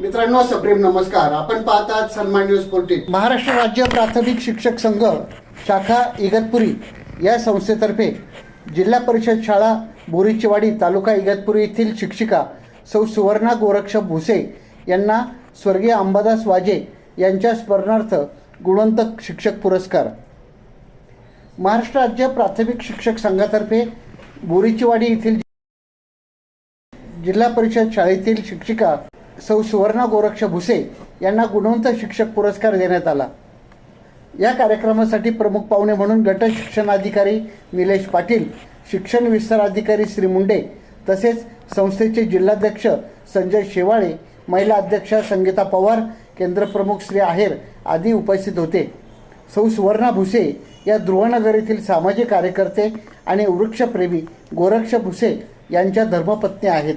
मित्रांनो सप्रेम नमस्कार. आपण पाहतात सन्मान न्यूज फोर्टीन महाराष्ट्र राज्य प्राथमिक शिक्षक संघ शाखा इगतपुरी या संस्थेतर्फे जिल्हा परिषद शाळा बोरीचेवाडी तालुका इगतपुरी येथील शिक्षिका सौ सुवर्णा गोरक्ष भुसे यांना स्वर्गीय अंबादास वाजे यांच्या स्मरणार्थ गुणवंत शिक्षक पुरस्कार. महाराष्ट्र राज्य प्राथमिक शिक्षक संघातर्फे बोरीचीवाडी येथील जिल्हा परिषद शाळेतील शिक्षिका सौ सुवर्णा गोरक्ष भुसे यांना गुणवंत शिक्षक पुरस्कार देण्यात आला. या कार्यक्रमासाठी प्रमुख पाहुणे म्हणून गट शिक्षणाधिकारी निलेश पाटील शिक्षण विस्तार अधिकारी श्री मुंडे तसेच संस्थेचे जिल्हाध्यक्ष संजय शेवाळे महिला अध्यक्षा संगीता पवार केंद्रप्रमुख श्री आहेर आदी उपस्थित होते. सौ सुवर्णा भुसे या ध्रुवनगर येथील सामाजिक कार्यकर्ते आणि वृक्षप्रेमी गोरक्ष भुसे यांच्या धर्मपत्नी आहेत.